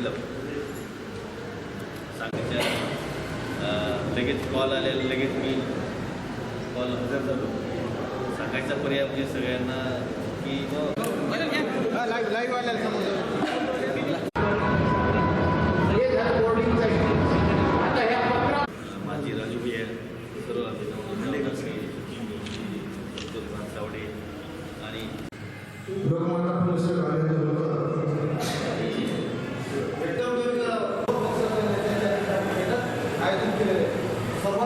सांगितलं. सांगितल्या अं, लगेच कॉल आलेला लगेच मी कॉल हजर झालो. सांगायचा पर्याय म्हणजे सगळ्यांना की बुवा, लाईव्ह लाईव्ह आलेलं समोर. माझी राजू भैया सर्व भानसावडे आणि लोकमाता फुले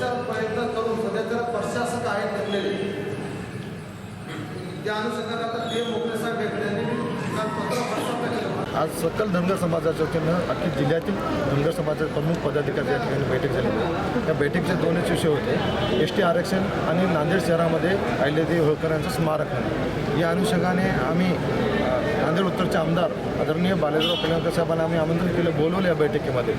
तर त्याचा प्रयत्न करून सध्या जरा प्रशासक आहेत नेमलेले त्या अनुषंगाने आता ते मोकळे साहेब भेटले आणि काल पत्र प्रस्थापित केलं आज सकल धनगर समाजाच्या वतीनं अख्खी जिल्ह्यातील धनगर समाजाचे प्रमुख पदाधिकारी या ठिकाणी बैठक झाली. होती त्या बैठकीचे दोनच विषय होते. एस टी आरक्षण आणि नांदेड शहरामध्ये अहिल्यादेवी होळकरांचं स्मारक या अनुषंगाने आम्ही नांदेड उत्तरचे आमदार आदरणीय बालेश्वर कल्याणकर साहेबांना आम्ही आमंत्रित केलं बोलवलं या बैठकीमध्ये.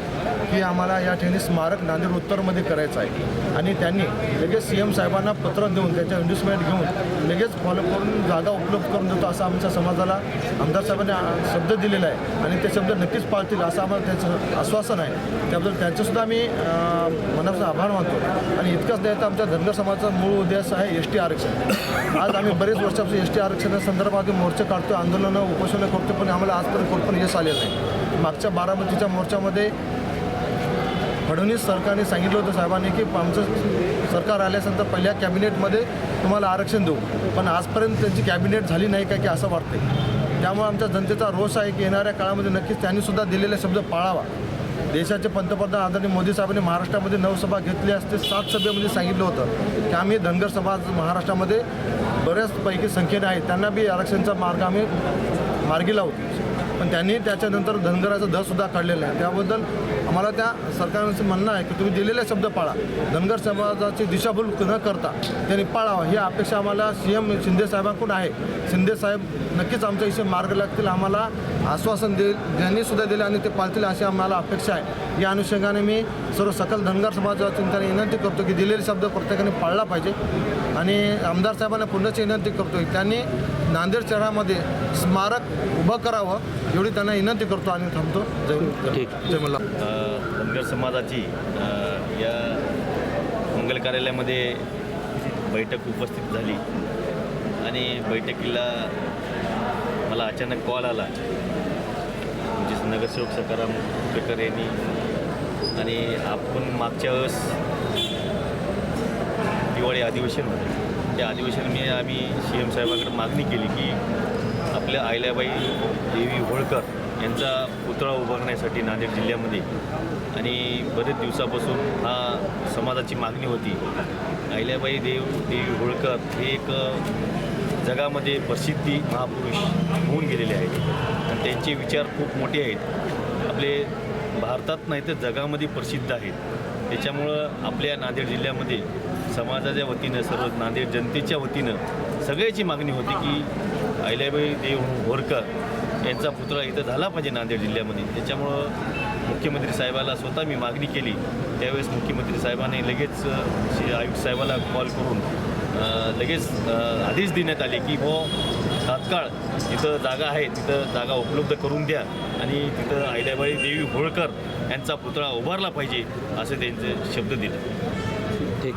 की आम्हाला या ठिकाणी स्मारक नांदेड उत्तरमध्ये करायचं आहे. आणि त्यांनी लगेच सी एम साहेबांना पत्र देऊन त्यांच्या इंड्युसमेंट घेऊन लगेच फॉलो करून जागा उपलब्ध करून देतो असं आमच्या समाजाला आमदार साहेबांनी शब्द दिलेला आहे. आणि ते शब्द नक्कीच पाळतील असं आम्हाला त्यांचं आश्वासन आहे. त्याबद्दल त्यांचंसुद्धा आम्ही अं, मनापासून आभार मानतो. आणि इतकंच नाही तर आमच्या धनगर समाजाचा मूळ उद्देश आहे एस टी आरक्षण. आज आम्ही बरेच वर्षापासून एस टी आरक्षणासंदर्भात मोर्चे काढतो आंदोलनं उपोषणं करतो पण आम्हाला आजपर्यंत कोण यश आलेलं नाही. मागच्या बारामतीच्या मोर्चामध्ये फडणवीस सरकारने सांगितलं होतं साहेबांनी की आमचं सरकार आल्यानंतर पहिल्या कॅबिनेटमध्ये तुम्हाला आरक्षण देऊ. पण आजपर्यंत त्यांची कॅबिनेट झाली नाही काय की असं वाटतं त्यामुळे आमच्या जनतेचा रोष आहे की येणाऱ्या काळामध्ये नक्कीच त्यांनी सुद्धा दिलेले शब्द पाळावा. देशाचे पंतप्रधान आदरणीय मोदी साहेबांनी महाराष्ट्रामध्ये नऊ सभा घेतली असते सात सभेमध्ये सांगितलं होतं की आम्ही धनगर समाज महाराष्ट्रामध्ये बऱ्याचपैकी संख्येने आहेत त्यांना बी आरक्षणचा मार्ग आम्ही मार्गी लावतो पण त्यांनी त्याच्यानंतर धनगराचं धसुद्धा काढलेला आहे. त्याबद्दल आम्हाला त्या सरकारचं म्हणणं आहे की तुम्ही दिलेले शब्द पाळा. धनगर समाजाची दिशाभूल न करता त्यांनी पाळावा. ही अपेक्षा आम्हाला सी एम शिंदे साहेबांकडून आहे. शिंदे साहेब नक्कीच आमच्या इथे मार्ग लागतील आम्हाला आश्वासन देईल ज्यांनीसुद्धा दिले आणि ते पाळतील अशी आम्हाला अपेक्षा आहे. या अनुषंगाने मी सर्व सकल धनगर समाजाच्या चिंताने विनंती करतो की दिलेले शब्द प्रत्येकाने पाळला पाहिजे. आणि आमदार साहेबांना पुन्हाची विनंती करतो की त्यांनी नांदेड शहरामध्ये स्मारक उभं करावं एवढी त्यांना विनंती करतो आणि थांबतो. जय जय अ, धनगर समाजाची या मंगल कार्यालयामध्ये बैठक उपस्थित झाली. आणि बैठकीला मला अचानक कॉल आला. म्हणजे नगरसेवक सकाराम कुपेकर यांनी आणि आपण मागच्या वेळेस दिवाळी अधिवेशन होतं. त्या अधिवेशन मी आम्ही सी एम साहेबांकडे मागणी केली की आपल्या आयल्याबाई देवी होळकर यांचा पुतळा उभारण्यासाठी नांदेड जिल्ह्यामध्ये आणि बरेच दिवसापासून हा समाजाची मागणी होती. अहिल्याबाई देव देवी होळकर हे एक जगामध्ये प्रसिद्धी महापुरुष होऊन गेलेले आहेत. आणि त्यांचे विचार खूप मोठे आहेत. आपले भारतात नाही तर जगामध्ये प्रसिद्ध आहेत. त्याच्यामुळं आपल्या नांदेड जिल्ह्यामध्ये समाजाच्या वतीनं सर्व नांदेड जनतेच्या वतीनं सगळ्याची मागणी होती की अहिल्याबाई देव होरकर यांचा पुतळा इथं झाला पाहिजे नांदेड जिल्ह्यामध्ये. त्याच्यामुळं मुख्यमंत्री साहेबाला स्वतः मी मागणी केली. त्यावेळेस मुख्यमंत्री साहेबांनी लगेच श्री आयुक्त साहेबाला कॉल करून लगेच आदेश देण्यात आले की हो तात्काळ तिथं जागा आहे तिथं जागा उपलब्ध करून द्या आणि तिथं अहिल्याबाई देवी होळकर यांचा पुतळा उभारला पाहिजे असे त्यांचे शब्द दिले. ठीक.